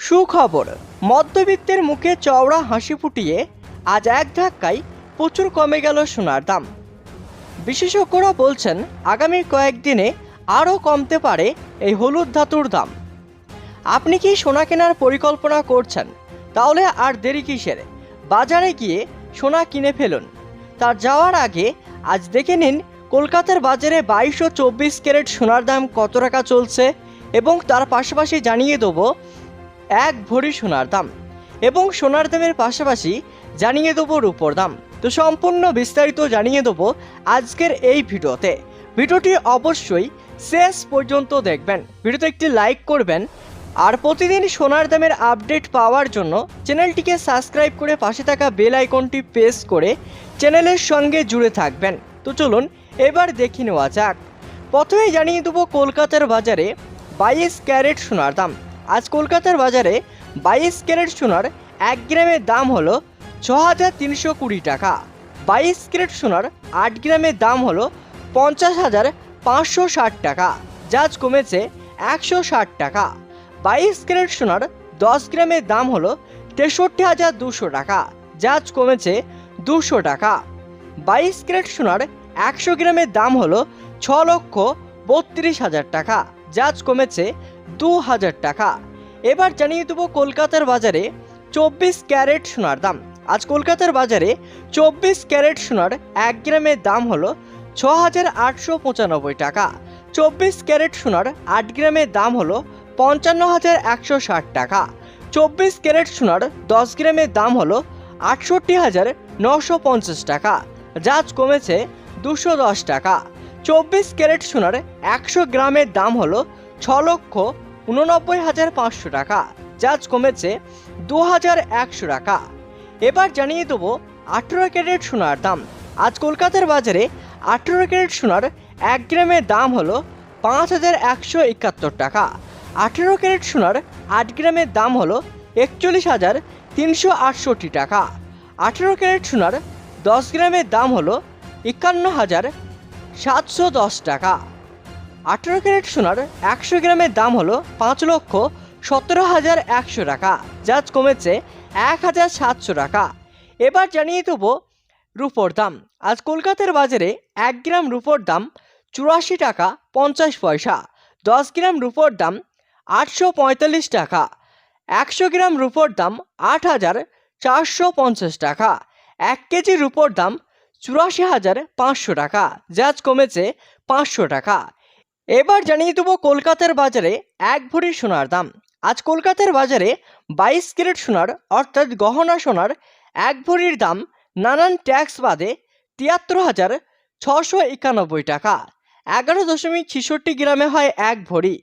সুখবর, মধ্যবিত্তের মুখে চওড়া হাসি ফুটিয়ে আজ এক ধাক্কায় প্রচুর কমে গেল সোনার দাম। বিশেষজ্ঞরা বলছেন, আগামী কয়েকদিনে আরও কমতে পারে এই হলুদ ধাতুর দাম। আপনি কি সোনা কেনার পরিকল্পনা করছেন? তাহলে আর দেরি কিসের? বাজারে গিয়ে সোনা কিনে ফেলুন। তার যাওয়ার আগে আজ দেখে নিন কলকাতার বাজারে বাইশশো চব্বিশ ক্যারেট সোনার দাম কত টাকা চলছে এবং তার পাশাপাশি জানিয়ে দেবো এক ভরি সোনার দাম। এবং সোনার দামের পাশাপাশি জানিয়ে দেবো রূপোর দাম। তো সম্পূর্ণ বিস্তারিত জানিয়ে দেবো আজকের এই ভিডিওতে। ভিডিওটি অবশ্যই শেষ পর্যন্ত দেখবেন। ভিডিওতে একটি লাইক করবেন। আর প্রতিদিন সোনার দামের আপডেট পাওয়ার জন্য চ্যানেলটিকে সাবস্ক্রাইব করে পাশে থাকা বেল আইকনটি প্রেস করে চ্যানেলের সঙ্গে জুড়ে থাকবেন। তো চলুন এবার দেখে নেওয়া যাক। প্রথমে জানিয়ে দেবো কলকাতার বাজারে বাইশ ক্যারেট সোনার দাম। আজ কলকাতার বাজারে বাইশ ক্যারেট সোনার এক গ্রামের দাম হলো ছ হাজার তিনশো কুড়ি টাকা। বাইশ ক্যারেট সোনার আট গ্রামের দাম হলো পঞ্চাশ হাজার পাঁচশো ষাট টাকা জাজ কমেছে একশো ষাট টাকা। বাইশ ক্যারেট সোনার দশ গ্রামের দাম হলো তেষট্টি হাজার দুশো টাকা জাজ কমেছে দুশো টাকা। বাইশ ক্যারেট সোনার একশো গ্রামের দাম হলো ছ লক্ষ বত্রিশ হাজার টাকা জাজ কমেছে দু হাজার টাকা। এবার জানিয়ে দেবো কলকাতার বাজারে চব্বিশ ক্যারেট সোনার দাম। আজ কলকাতার বাজারে চব্বিশ ক্যারেট সোনার এক গ্রামের দাম হলো ছ হাজার আটশো পঁচানব্বই টাকা। চব্বিশ ক্যারেট সোনার আট গ্রামের দাম হলো পঞ্চান্ন হাজার একশো ষাট টাকা। চব্বিশ ক্যারেট সোনার দশ গ্রামের দাম হলো আটষট্টি হাজার নশো পঞ্চাশ টাকা। জাজ কমেছে দুশো দশ টাকা। চব্বিশ ক্যারেট সোনার একশো গ্রামের দাম হলো ছ লক্ষ উননব্বই হাজার পাঁচশো টাকা, জাজ কমেছে দু হাজার একশো টাকা। এবার জানিয়ে দেবো আঠেরো ক্যারেট সোনার দাম। আজ কলকাতার বাজারে আঠেরো ক্যারেট সোনার এক গ্রামের দাম হলো পাঁচ হাজার একশো একাত্তর টাকা। আঠেরো ক্যারেট সোনার আট গ্রামের দাম হলো একচল্লিশ হাজার তিনশো আটষট্টি টাকা। আঠেরো ক্যারেট সোনার দশ গ্রামের দাম হলো একান্ন হাজার সাতশো দশ টাকা। আঠেরো ক্যারেট সোনার একশো গ্রামের দাম হলো পাঁচ লক্ষ সতেরো হাজার একশো টাকা জাজ কমেছে এক হাজার সাতশো টাকা। এবার জানিয়ে দেবো রুপোর দাম। আজ কলকাতার বাজারে এক গ্রাম রুপোর দাম চুরাশি টাকা পঞ্চাশ পয়সা, দশ গ্রাম রুপোর দাম আটশো পঁয়তাল্লিশ টাকা, একশো গ্রাম রুপোর দাম আট হাজার চারশো পঞ্চাশ টাকা, এক কেজি রুপোর দাম চুরাশি হাজার পাঁচশো টাকা জাজ কমেছে পাঁচশো টাকা। এবার জানিয়ে দেবো কলকাতার বাজারে এক ভরি সোনার দাম। আজ কলকাতার বাজারে বাইশ ক্যারেট সোনার, অর্থাৎ গহনা সোনার এক ভরির দাম নানান ট্যাক্স বাদে তিয়াত্তর হাজার ছশো একানব্বই টাকা। এগারো দশমিক ছেষট্টি গ্রামে হয় এক ভরি।